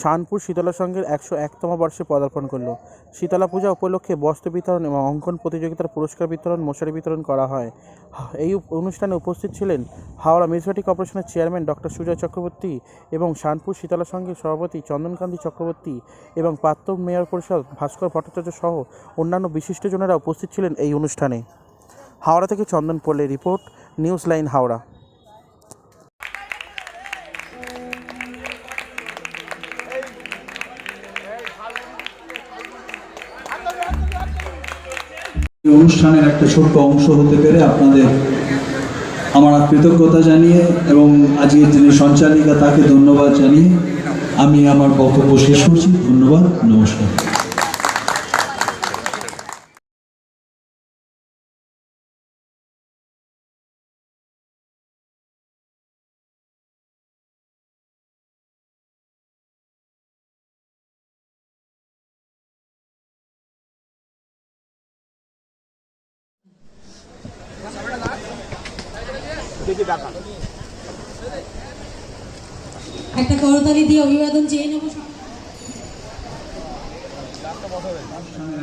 শানপুর শীতলা সংঘের একশো একতম বর্ষে পদার্পণ করল। শীতলা পূজা উপলক্ষে বস্ত্র বিতরণ এবং অঙ্কন প্রতিযোগিতার পুরস্কার বিতরণ, মশারি বিতরণ করা হয়। এই অনুষ্ঠানে উপস্থিত ছিলেন হাওড়া মিউনিসিপালিটি কর্পোরেশনের চেয়ারম্যান ডক্টর সুজয় চক্রবর্তী এবং শানপুর শীতলা সংঘের সভাপতি চন্দনকান্তি চক্রবর্তী এবং প্রাক্তন মেয়র পরিষদ ভাস্কর ভট্টাচার্য সহ অন্যান্য বিশিষ্টজনেরা উপস্থিত ছিলেন এই অনুষ্ঠানে। হাওড়া থেকে চন্দন পল্লী রিপোর্ট, নিউজ লাইন হাওড়া। অনুষ্ঠানের একটা ছোট্ট অংশ হতে পেরে আপনাদের আমার কৃতজ্ঞতা জানিয়ে এবং আজকের যিনি সঞ্চালিকা তাকে ধন্যবাদ জানিয়ে আমি আমার বক্তব্য শেষ করছি। ধন্যবাদ, নমস্কার। একটা করতালি দিয়ে অভিবাদন চেয়ে নেব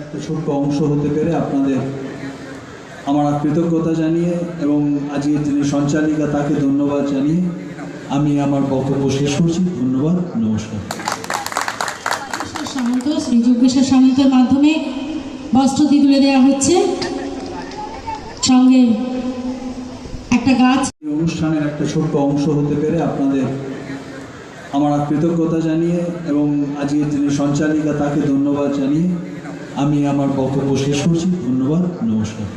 একটা ছোট্ট অংশ হতে পেরে আপনাদের আমার কৃতজ্ঞতা জানিয়ে এবং আজকের যিনি সঞ্চালিকা তাকে ধন্যবাদ জানিয়ে আমি আমার বক্তব্য শেষ করছি। ধন্যবাদ নমস্কার। সামন্ত শ্রীযুগ বিশ্বাস সামন্তের মাধ্যমে বস্ত্রটি তুলে দেওয়া হচ্ছে। সঙ্গে একটা গাছ। অনুষ্ঠানের একটা ছোট্ট অংশ হতে পেরে আপনাদের আমার কৃতজ্ঞতা জানিয়ে এবং আজকের যিনি সঞ্চালিকা তাকে ধন্যবাদ জানিয়ে আমি আমার বক্তব্য শেষ করছি। ধন্যবাদ, নমস্কার।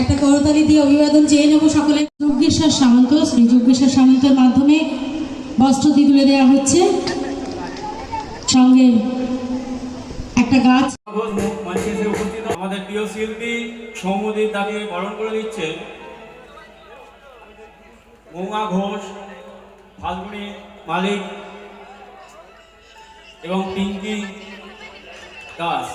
একটা করতালি দিয়ে অভিবাদন চেয়ে নেব সকলে। যজ্ঞেশ্বর সামন্ত শ্রীযুগ বিশ্বাস সামন্তের মাধ্যমে বস্ত্রটি তুলে দেওয়া হচ্ছে। সঙ্গে একটা গাছ। আমাদের প্রিয় শিল্পী তাকে বরণ করে দিচ্ছে। মৌমা ঘোষ, ফাল্গুনি মালিক এবং পিঙ্কি দাস।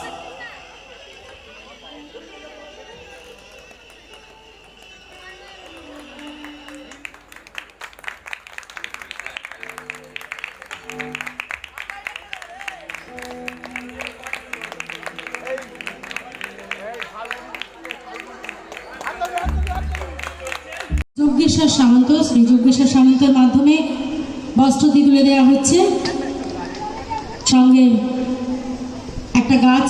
যজ্ঞেশ্বর সামন্ত শ্রী যজ্ঞেশ্বর সামন্তের মাধ্যমে বস্ত্রটি তুলে দেওয়া হচ্ছে। সঙ্গে একটা গাছ।